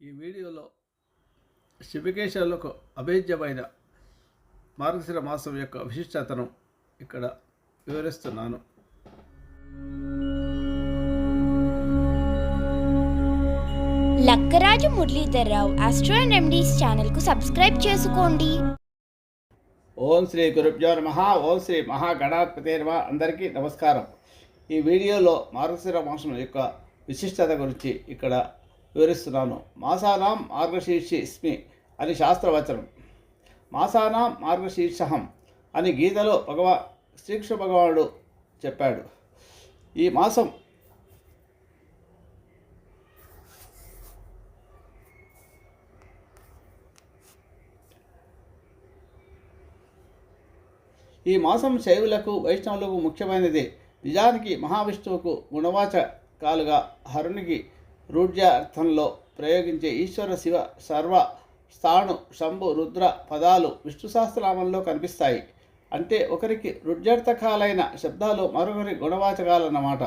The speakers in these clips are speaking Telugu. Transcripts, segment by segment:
ఈ వీడియోలో శివకేశాలకు అభేద్యమైన మార్గశిర మాసం యొక్క విశిష్టతను ఇక్కడ వివరిస్తున్నాను. లక్కరాజు మురళీధర్రావు ఆస్ట్రో అండ్ ఎండీస్ ఛానల్కు సబ్స్క్రైబ్ చేసుకోండి. ఓం శ్రీ గురుభ్యో నమ. ఓం శ్రీ మహాగణాధిపతి నమ. అందరికీ నమస్కారం. ఈ వీడియోలో మార్గశిర మాసం యొక్క విశిష్టత గురించి ఇక్కడ వివరిస్తున్నాను. మాసానాం మార్గశీర్షిస్మి అని శాస్త్రవచనం. మాసానాం మార్గశీర్షహం అని గీతలో భగవా శ్రీకృష్ణ భగవానుడు చెప్పాడు. ఈ మాసం ఈ మాసం శైవులకు వైష్ణవులకు ముఖ్యమైనది. నిజానికి మహావిష్ణువుకు గుణవాచకాలుగా హరునికి రూఢ్యార్థంలో ప్రయోగించే ఈశ్వర శివ సర్వ స్థాణు శంభు రుద్ర పదాలు విష్ణు సహస్రనామంలో కనిపిస్తాయి. అంటే ఒకరికి రుడ్యర్థకాలైన శబ్దాలు మరొకరి గుణవాచకాలన్నమాట.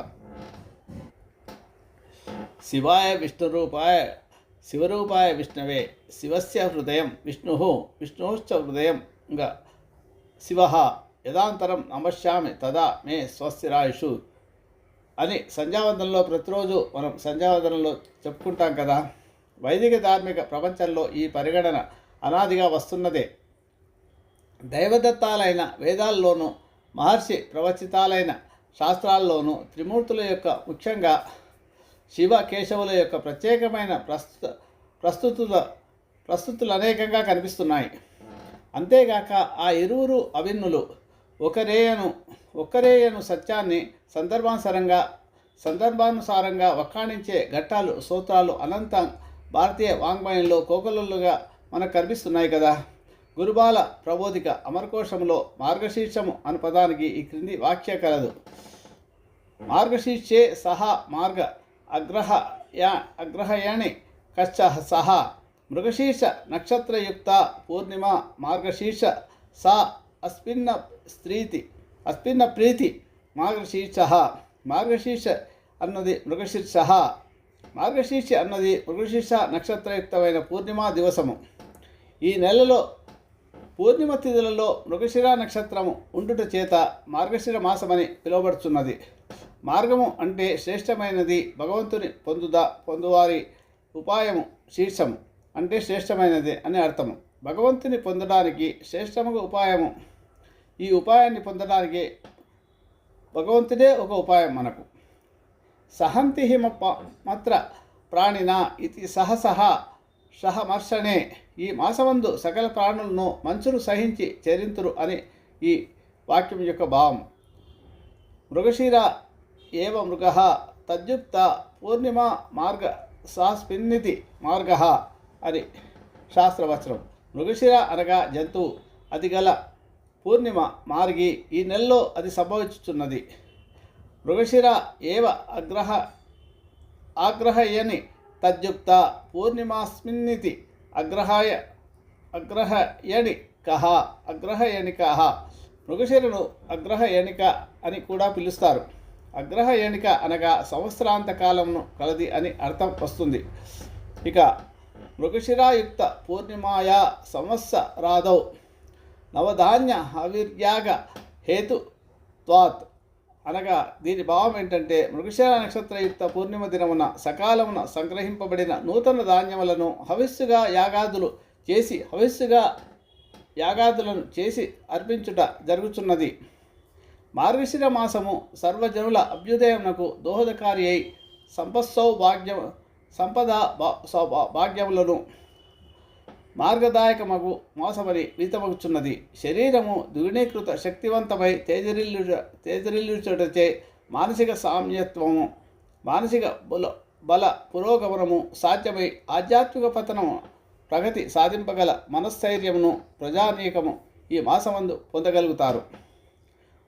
శివాయ విష్ణురూపాయ శివరూపాయ విష్ణవే శివస్య హృదయం విష్ణు విష్ణుశ్చ హృదయంగా శివ. యదాంతరం నమశ్యామి తదా మే స్వస్తిరాయుషు. అని సంధ్యావందనంలో ప్రతిరోజు మనం సంధ్యావందనంలో చెప్పుకుంటాం కదా. వైదిక ధార్మిక ప్రపంచంలో ఈ పరిగణన అనాదిగా వస్తున్నదే. దైవదత్తాలైన వేదాల్లోనూ మహర్షి ప్రవచితాలైన శాస్త్రాల్లోనూ త్రిమూర్తుల యొక్క ముఖ్యంగా శివ కేశవుల యొక్క ప్రత్యేకమైన ప్రస్తుత ప్రస్తుతుల ప్రస్తుతులు అనేకంగా కనిపిస్తున్నాయి. అంతేగాక ఆ ఇరువురు అభిన్నులు ఒకరేయను ఒక్కరేయను సత్యాన్ని సందర్భానుసారంగా సందర్భానుసారంగా వక్కాణించే ఘట్టాలు సూత్రాలు అనంతం భారతీయ వాంగ్మయంలో కోకొల్లలుగా మనకు కనిపిస్తున్నాయి కదా. గురుబాల ప్రబోధిక అమరకోశంలో మార్గశీర్షము అను పదానికి ఈ క్రింది వాక్య కలదు. మార్గశీర్షే సహా మార్గ అగ్రహ యా అగ్రహయాణి కశ్చ సహా. మృగశీర్ష నక్షత్రయుక్త పూర్ణిమ మార్గశీర్ష సా అస్మిన్న స్త్రీతి అస్మిన్న ప్రీతి మార్గశీర్ష మార్గశీర్ష అన్నది మృగశీర్ష మార్గశీర్ష అన్నది మృగశీర్ష నక్షత్రయుక్తమైన పూర్ణిమ దివసము. ఈ నెలలో పూర్ణిమ తిథులలో మృగశిర నక్షత్రము ఉండుట చేత మార్గశిర మాసమని పిలువబడుతున్నది మార్గము అంటే శ్రేష్టమైనది భగవంతుని పొందుదా పొందువారి ఉపాయము శీర్షము. అంటే శ్రేష్టమైనది అని అర్థము. భగవంతుని పొందడానికి శ్రేష్టముగా ఉపాయము ఈ ఉపాయాన్ని పొందడానికి భగవంతుడే ఒక ఉపాయం మనకు. సహంతి హిమ మాత్ర ప్రాణిన ఇది సహసహ సహమర్షణే ఈ మాసమందు సకల ప్రాణులను మంచును సహించి చరింతురు అని ఈ వాక్యం యొక్క భావం. మృగశీర ఏవ మృగ తద్యుక్త పూర్ణిమ మార్గ సహస్పిన్నితి మార్గ అని శాస్త్రవచనం. మృగశిర అనగా జంతువు అది గల పూర్ణిమ మార్గి ఈ నెలలో అది సంభవించుచున్నది. మృగశిర ఏవ అగ్రహ ఆగ్రహయని తద్యుక్త పూర్ణిమాస్మిన్నితి అగ్రహాయ అగ్రహయని కహ అగ్రహయనిక మృగశిరను అగ్రహయణిక అని కూడా పిలుస్తారు. అగ్రహయణిక అనగా సంవత్సరాంత కాలంను కలది అని అర్థం వస్తుంది. ఇక మృగశిరాయుక్త పూర్ణిమాయా సంవత్సరాదౌ నవధాన్య ఆవిర్యాగ హేతు త్వాత్. అనగా దీని భావం ఏంటంటే మృగశిర నక్షత్రయుక్త పూర్ణిమ దినమున సకాలమున సంగ్రహింపబడిన నూతన ధాన్యములను హవిస్సుగా యాగాదులు చేసి హవిస్సుగా యాగాదులను చేసి అర్పించుట జరుగుతున్నది మార్గశిర మాసము సర్వజనుల అభ్యుదయమునకు దోహదకారి అయి సంపత్సౌ భాగ్యం సంపద భా- సౌభా- భాగ్యములను మార్గదాయకమగు మోసమని వీతమగుచున్నది శరీరము ద్విగుణీకృత శక్తివంతమై తేజరిల్లు తేజరిల్లుచుటచే మానసిక సామ్యత్వము మానసిక బల బల పురోగమనము సాధ్యమై ఆధ్యాత్మిక పతనము ప్రగతి సాధింపగల మనస్థైర్యమును ప్రజానీకము ఈ మాసమందు పొందగలుగుతారు.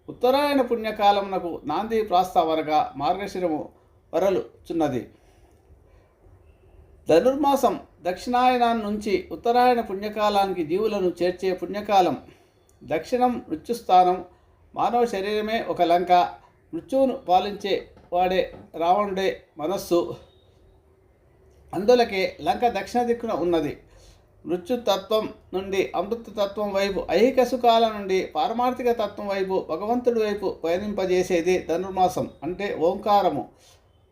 ఉత్తరాయణ పుణ్యకాలమునకు నాంది ప్రాస్తావనగా మార్గశిరము వరలుచున్నది. ధనుర్మాసం దక్షిణాయనం నుంచి ఉత్తరాయణ పుణ్యకాలానికి జీవులను చేర్చే పుణ్యకాలం. దక్షిణం మృత్యుస్థానం మానవ శరీరమే ఒక లంక మృత్యువును పాలించే వాడే రావణుడే మనస్సు. అందులకే లంక దక్షిణ దిక్కున ఉన్నది. మృత్యుతత్వం నుండి అమృతతత్వం వైపు ఐహిక సుఖాల నుండి పారమార్థిక తత్వం వైపు భగవంతుడి వైపు పయనింపజేసేది ధనుర్మాసం అంటే ఓంకారము.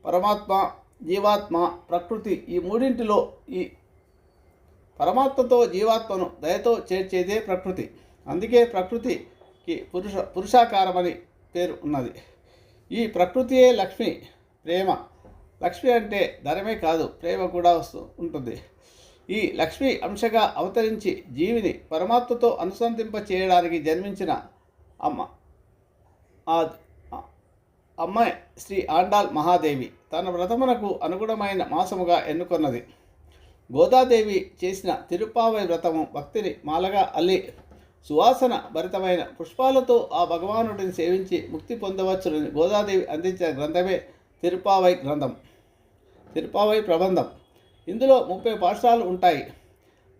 పరమాత్మ జీవాత్మ ప్రకృతి ఈ మూడింటిలో ఈ పరమాత్మతో జీవాత్మను దయతో చేర్చేదే ప్రకృతి. అందుకే ప్రకృతికి పురుష పురుషాకారమని పేరు ఉన్నది. ఈ ప్రకృతియే లక్ష్మి ప్రేమ. లక్ష్మి అంటే ధరమే కాదు ప్రేమ కూడా వస్తూ ఉంటుంది. ఈ లక్ష్మి అంశగా అవతరించి జీవిని పరమాత్మతో అనుసంధింప చేయడానికి జన్మించిన అమ్మ ఆ- అమ్మాయి శ్రీ ఆండాల్ మహాదేవి. తన వ్రతమునకు అనుగుణమైన మాసముగా ఎన్నుకొన్నది. గోదాదేవి చేసిన తిరుపావై వ్రతము భక్తిని మాలగా అల్లి సువాసన భరితమైన పుష్పాలతో ఆ భగవానుడిని సేవించి ముక్తి పొందవచ్చునని గోదాదేవి అందించిన గ్రంథమే తిరుపావై గ్రంథం. తిరుపావై ప్రబంధం. ఇందులో ముప్పై పాఠశాలు ఉంటాయి.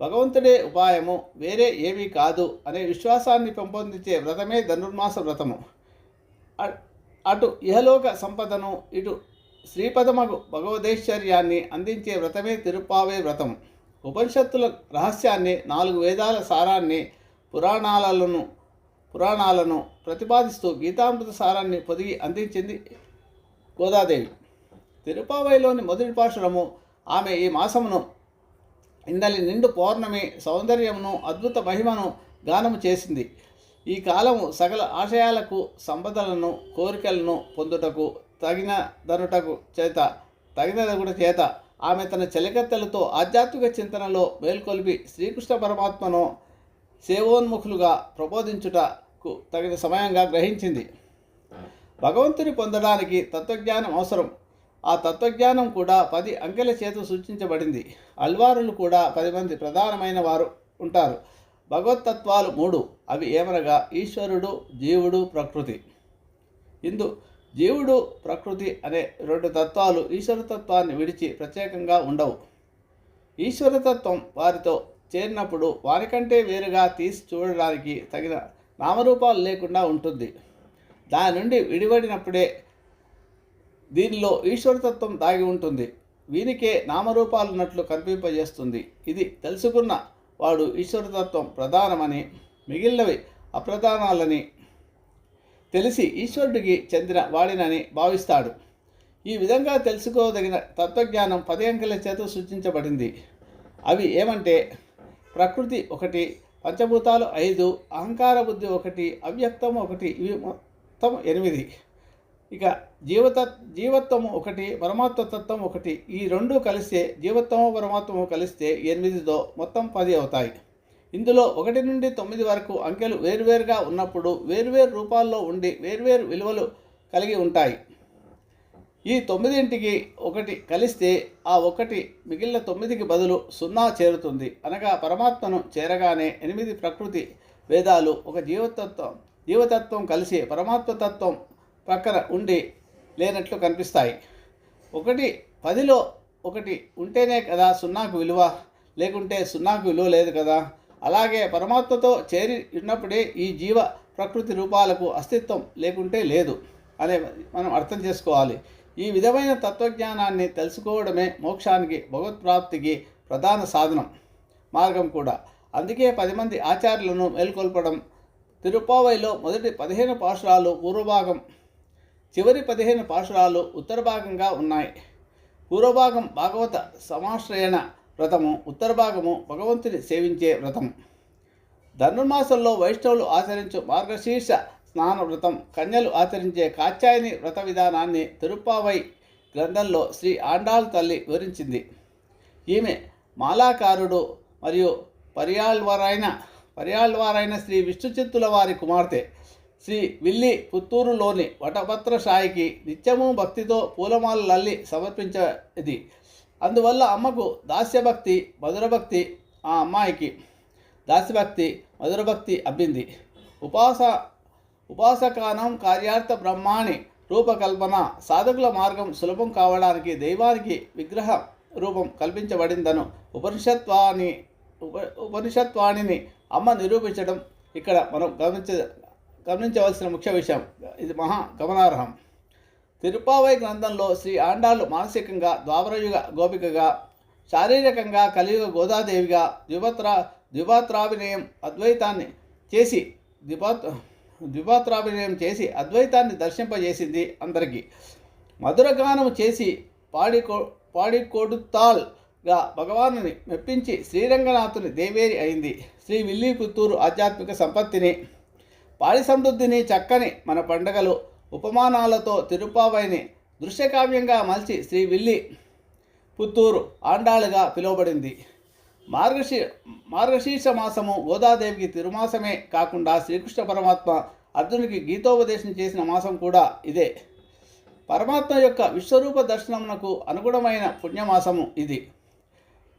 భగవంతుడే ఉపాయము వేరే ఏమీ కాదు అనే విశ్వాసాన్ని పెంపొందించే వ్రతమే ధనుర్మాస వ్రతము. అటు ఇహలోక సంపదను ఇటు శ్రీపదమగు భగవదైశ్వర్యాన్ని అందించే వ్రతమే తిరుపావే వ్రతం. ఉపనిషత్తుల రహస్యాన్ని నాలుగు వేదాల సారాన్ని పురాణాలను పురాణాలను ప్రతిపాదిస్తూ గీతామృత సారాన్ని పొదిగి అందించింది గోదాదేవి. తిరుపావైలోని మొదటి పాశురము ఆమె ఈ మాసమును ఇందలి నిండు పౌర్ణమి సౌందర్యమును అద్భుత మహిమను గానము చేసింది. ఈ కాలము సకల ఆశయాలకు సంపదలను కోరికలను పొందుటకు తగిన ధనుటకు చేత తగిన దగుట చేత ఆమె తన చెలికత్తెలతో ఆధ్యాత్మిక చింతనలో మేల్కొల్పి శ్రీకృష్ణ పరమాత్మను సేవోన్ముఖులుగా ప్రబోధించుటకు తగిన సమయంగా గ్రహించింది. భగవంతుని పొందడానికి తత్వజ్ఞానం అవసరం. ఆ తత్వజ్ఞానం కూడా పది అంకెల చేత సూచించబడింది. అల్వారులు కూడా పది మంది ప్రధానమైన వారు ఉంటారు. భగవత్తత్వాలు మూడు. అవి ఏమనగా ఈశ్వరుడు జీవుడు ప్రకృతి. ఇందు జీవుడు ప్రకృతి అనే రెండు తత్వాలు ఈశ్వరతత్వాన్ని విడిచి ప్రత్యేకంగా ఉండవు. ఈశ్వరతత్వం వారితో చేరినప్పుడు వారికంటే వేరుగా తీసి చూడడానికి తగిన నామరూపాలు లేకుండా ఉంటుంది. దాని నుండి విడిపడినప్పుడే దీనిలో ఈశ్వరతత్వం దాగి ఉంటుంది. వీనికే నామరూపాలున్నట్లు కనిపింపజేస్తుంది. ఇది తెలుసుకున్న వాడు ఈశ్వరతత్వం ప్రధానమని మిగిలినవి అప్రధానాలని తెలిసి ఈశ్వరుడికి చెందిన వాడినని భావిస్తాడు. ఈ విధంగా తెలుసుకోదగిన తత్వజ్ఞానం పది అంకెల చేత సూచించబడింది. అవి ఏమంటే ప్రకృతి ఒకటి పంచభూతాలు ఐదు అహంకార బుద్ధి ఒకటి అవ్యక్తం ఒకటి ఇవి మొత్తం ఎనిమిది. ఇక జీవత జీవత్వము ఒకటి పరమాత్మతత్వం ఒకటి ఈ రెండు కలిస్తే జీవత్వము పరమాత్మము కలిస్తే ఎనిమిదితో మొత్తం పది అవుతాయి. ఇందులో ఒకటి నుండి తొమ్మిది వరకు అంకెలు వేరువేరుగా ఉన్నప్పుడు వేరువేరు రూపాల్లో ఉండి వేరువేరు విలువలు కలిగి ఉంటాయి. ఈ తొమ్మిదింటికి ఒకటి కలిస్తే ఆ ఒకటి మిగిలిన తొమ్మిదికి బదులు సున్నా చేరుతుంది. అనగా పరమాత్మను చేరగానే ఎనిమిది ప్రకృతి వేదాలు ఒక జీవతత్వం జీవతత్వం కలిసి పరమాత్మతత్వం ప్రక్కన ఉండి లేనట్లు కనిపిస్తాయి. ఒకటి పదిలో ఒకటి ఉంటేనే కదా సున్నాకు విలువ లేకుంటే సున్నాకు విలువ లేదు కదా. అలాగే పరమాత్మతో చేరి ఉన్నప్పుడే ఈ జీవ ప్రకృతి రూపాలకు అస్తిత్వం లేకుంటే లేదు అనే మనం అర్థం చేసుకోవాలి. ఈ విధమైన తత్వజ్ఞానాన్ని తెలుసుకోవడమే మోక్షానికి భగవత్ప్రాప్తికి ప్రధాన సాధనం మార్గం కూడా. అందుకే పది మంది ఆచార్యులను మేల్కొల్పడం తిరుపావైలో మొదటి పదిహేను పాశురాలు పూర్వభాగం చివరి పదిహేను పాశురాలు ఉత్తర భాగంగా ఉన్నాయి. పూర్వభాగం భాగవత సమాశ్రయణ వ్రతము ఉత్తర భాగము భగవంతుని సేవించే వ్రతం. ధనుర్మాసంలో వైష్ణవులు ఆచరించు మార్గశీర్ష స్నాన వ్రతం కన్యలు ఆచరించే కాత్యాయని వ్రత విధానాన్ని తిరుప్పావై గ్రంథంలో శ్రీ ఆండాల్ తల్లి వివరించింది. ఈమె మాలాకారుడు మరియు పర్యాళ్వారైన పర్యాళ్వారైన శ్రీ విష్ణుచిత్తుల వారి కుమార్తె. శ్రీ విల్లి పుత్తూరులోని వటపత్ర సాయికి నిత్యము భక్తితో పూలమాలలు అల్లి సమర్పించేది. అందువల్ల అమ్మకు దాస్యభక్తి మధురభక్తి ఆ అమ్మాయికి దాస్యభక్తి మధురభక్తి అబ్బింది. ఉపాస ఉపాసకానం కార్యార్థ బ్రహ్మాణి రూపకల్పన సాధకుల మార్గం సులభం కావడానికి దైవానికి విగ్రహ రూపం కల్పించబడిందను ఉపనిషత్వాన్ని ఉప ఉపనిషత్వాణిని అమ్మ నిరూపించడం ఇక్కడ మనం గమనించ గమనించవలసిన ముఖ్య విషయం ఇది మహా గమనార్హం. తిరుపావై గ్రంథంలో శ్రీ ఆండాళ్ళు మానసికంగా ద్వాపరయుగ గోపికగా శారీరకంగా కలియుగ గోదాదేవిగా ద్విపత్ర ద్విపాత్రాభినయం అద్వైతాన్ని చేసి ద్విపాత్ ద్విపాత్రాభినయం చేసి అద్వైతాన్ని దర్శింపజేసింది అందరికీ. మధురగానం చేసి పాడికో పాడికొడుతాల్గా భగవానుని మెప్పించి శ్రీరంగనాథుని దేవేరి అయింది. శ్రీ విల్లిపుత్తూరు ఆధ్యాత్మిక సంపత్తిని పాడి సమృద్ధిని చక్కని మన పండగలు ఉపమానాలతో తిరుపావైని దృశ్యకావ్యంగా మలిచి శ్రీ విల్లి పుత్తూరు ఆండాளுగా పిలువబడింది. మార్గశీ మార్గశీర్ష మాసము గోదాదేవికి తిరుమాసమే కాకుండా శ్రీకృష్ణ పరమాత్మ అర్జునికి గీతోపదేశం చేసిన మాసం కూడా ఇదే. పరమాత్మ యొక్క విశ్వరూప దర్శనమునకు అనుగుణమైన పుణ్యమాసము ఇది.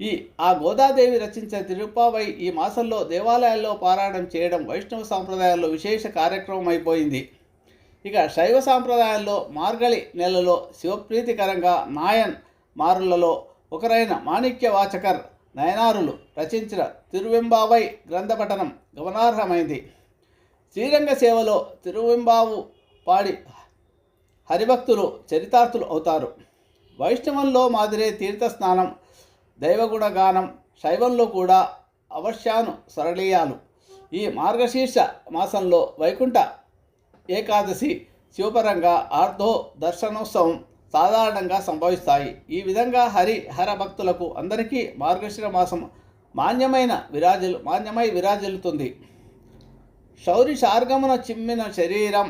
ఈ ఆ గోదాదేవి రచించిన తిరుప్పావై ఈ మాసంలో దేవాలయాల్లో పారాయణం చేయడం వైష్ణవ సాంప్రదాయాల్లో విశేష కార్యక్రమం అయిపోయింది ఇక శైవ సాంప్రదాయాల్లో మార్గళి నెలలో శివప్రీతికరంగా నాయన్ మారులలో ఒకరైన మాణిక్య వాచకర్ నయనారులు రచించిన తిరువెంబావై గ్రంథపఠనం గమనార్హమైంది. శ్రీరంగ సేవలో తిరువెంబావు పాడి హరిభక్తులు చరితార్థులు అవుతారు. వైష్ణవంలో మాదిరే దైవగుణ గానం శైవంలో కూడా అవశ్యాను సరళీయాలు. ఈ మార్గశీర్ష మాసంలో వైకుంఠ ఏకాదశి శివపరంగా ఆర్ధో దర్శనోత్సవం సాధారణంగా సంభవిస్తాయి. ఈ విధంగా హరి హర భక్తులకు అందరికీ మార్గశిర మాసం మాన్యమైన విరాజులు మాన్యమై విరాజిల్లుతుంది. శౌరి శార్గమున చిమ్మిన శరీరం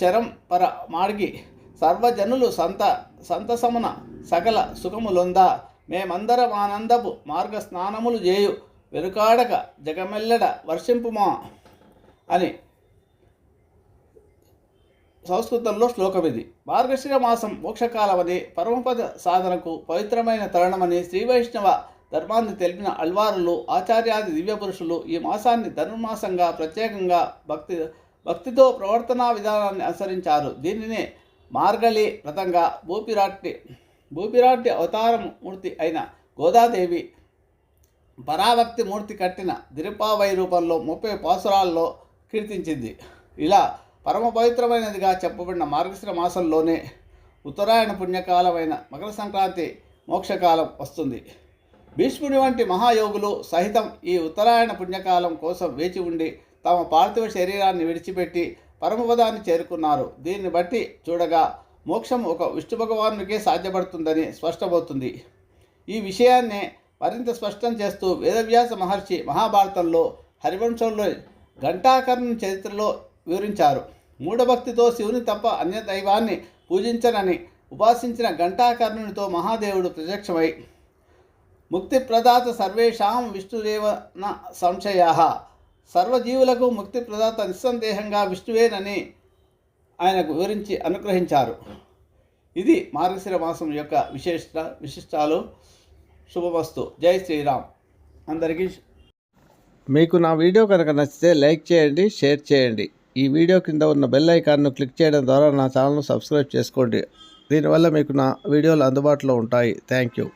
శరం పర మాడిగి సర్వజనులు సంత సంతసమున సకల సుఖములొందా మేమందరం ఆనందపు మార్గ స్నానములు చేయు. వెనుకాడక జగమెల్లడ వర్షింపుమా? అని సంస్కృతంలో శ్లోకం ఇది. మార్గశిర మాసం మోక్షకాలమని పరమపద సాధనకు పవిత్రమైన తరుణమని శ్రీ వైష్ణవ ధర్మాన్ని తెలిపిన అల్వారులు ఆచార్యాది దివ్య పురుషులు ఈ మాసాన్ని ధనుర్మాసంగా ప్రత్యేకంగా భక్తి భక్తితో ప్రవర్తనా విధానాన్ని అనుసరించారు. దీనినే మార్గళి వ్రతంగా భూపిరాట్టి భూపిరాట్టి అవతారం మూర్తి అయిన గోదాదేవి పరాభక్తి మూర్తి కట్టిన దిరిపావై రూపంలో ముప్పై పాసురాల్లో కీర్తించింది. ఇలా పరమ పవిత్రమైనదిగా చెప్పబడిన మార్గశ్ర మాసంలోనే ఉత్తరాయణ పుణ్యకాలమైన మకర సంక్రాంతి మోక్షకాలం వస్తుంది. భీష్ముని వంటి మహాయోగులు సహితం ఈ ఉత్తరాయణ పుణ్యకాలం కోసం వేచి ఉండి తమ పార్థివ శరీరాన్ని విడిచిపెట్టి పరమపదాన్ని చేరుకున్నారు. దీన్ని బట్టి చూడగా మోక్షం ఒక విష్ణు భగవానుడికే సాధ్యపడుతుందని స్పష్టమవుతుంది. ఈ విషయాన్నే మరింత స్పష్టం చేస్తూ వేదవ్యాస మహర్షి మహాభారతంలో హరివంశంలో ఘంటాకర్ణ చరిత్రలో వివరించారు. మూఢభక్తితో శివుని తప్ప అన్య దైవాన్ని పూజించనని ఉపాసించిన ఘంటాకర్ణునితో మహాదేవుడు ప్రత్యక్షమై ముక్తి ప్రదాత సర్వేషాం విష్ణుదేవన సంశయా సర్వజీవులకు ముక్తి ప్రదాత నిస్సందేహంగా విష్ణువేనని ఆయనకు వివరించి అనుగ్రహించారు. ఇది మార్గశిర మాసం యొక్క విశేష విశిష్టాలు. శుభమస్తు. జై శ్రీరామ్. అందరికీ మీకు నా వీడియో కనుక నచ్చితే లైక్ చేయండి షేర్ చేయండి. ఈ వీడియో కింద ఉన్న బెల్ ఐకాన్ను క్లిక్ చేయడం ద్వారా నా ఛానల్ను సబ్స్క్రైబ్ చేసుకోండి. దీనివల్ల మీకు నా వీడియోలు అందుబాటులో ఉంటాయి. Thank you.